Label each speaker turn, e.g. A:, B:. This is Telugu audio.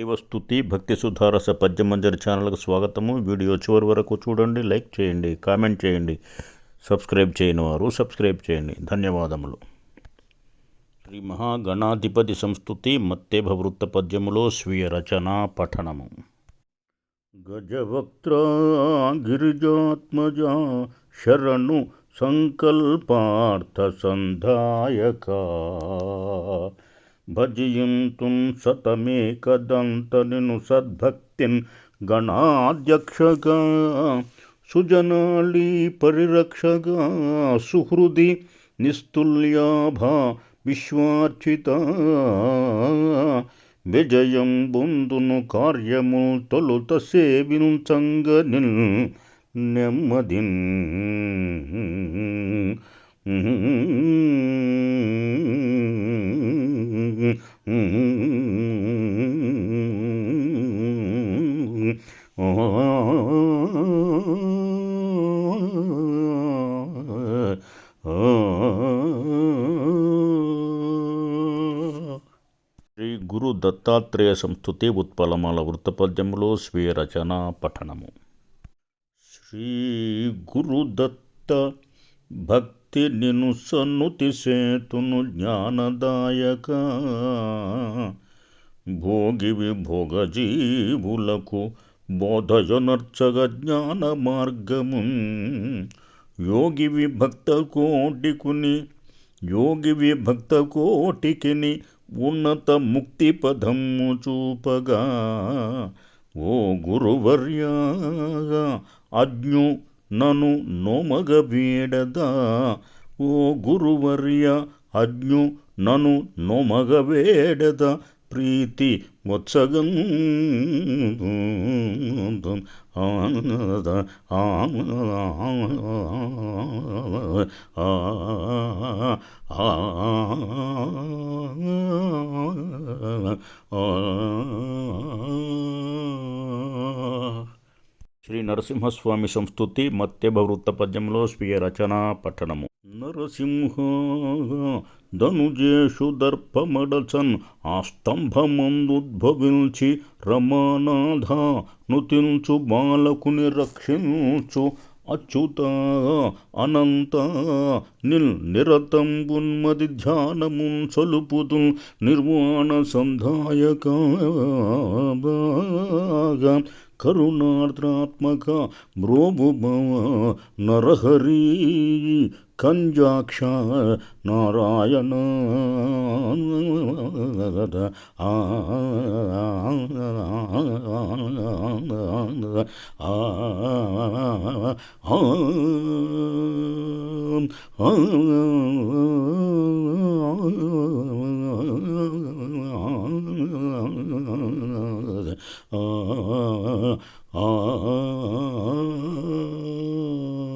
A: శివస్తుతి భక్తి సుధారస పద్యమంజరి ఛానల్కు స్వాగతము. వీడియో చివరి వరకు చూడండి లైక్ చేయండి కామెంట్ చేయండి సబ్స్క్రైబ్ చేయని వారు సబ్స్క్రైబ్ చేయండి. ధన్యవాదములు. శ్రీ మహాగణాధిపతి సంస్థుతి మత్తేభ వృత్త పద్యములో స్వీయ రచన పఠనము. గజవక్త్ర గిరిజాత్మజ శరణు సంకల్పార్థ సంధాయక భజయంతుం సతమేకదంతనిను సద్భక్తిన్ గణాధ్యక్షగా సుజనాళి పరిరక్షగా సుహృది నిస్తుల్యాభా విశ్వార్చిత విజయం బొందును కార్యము తొలుత సేవించంగనిల్ నెమ్మదిన్ శ్రీ గురు దత్తాత్రేయ సంస్థుతి ఉత్పలమాల వృత్తపద్యములో స్వీయ రచన పఠనము. శ్రీ గురు దత్త భక్తి నిను సన్నుతి సేతును జ్ఞానదాయక. భోగివి భోగజీవులకు బోధజనర్చగ జ్ఞాన మార్గము. యోగివి భక్త కోటికుని యోగివి భక్త కోటికిని ఉన్నత ముక్తి పదము చూపగా. ఓ గురువర్యాగా అజ్ఞు నను నోమగ వేడదా ఓ గురువర్య అజ్ఞు నను నోమగ వేడద ప్రీతి వత్సగం ఆనద శ్రీ నరసింహస్వామి సంస్థుతి మత్యభవృత్త పద్యంలో స్వీయ రచనా పఠనము. నరసింహ ధనుజేషు దర్పమడచన్ ఆ స్తంభమందుద్భవించి రమానాథ నుతించు బాలకుని రక్షించు అచ్యుత అనంత నిల్ నిరతంబున్మది ధ్యానము సలుపుతు నిర్వాణ సంధాయక కరుణార్ద్రాత్మక భ్రోభుభవ నరహరి కంజాక్ష నారాయణ. ఆ ఆ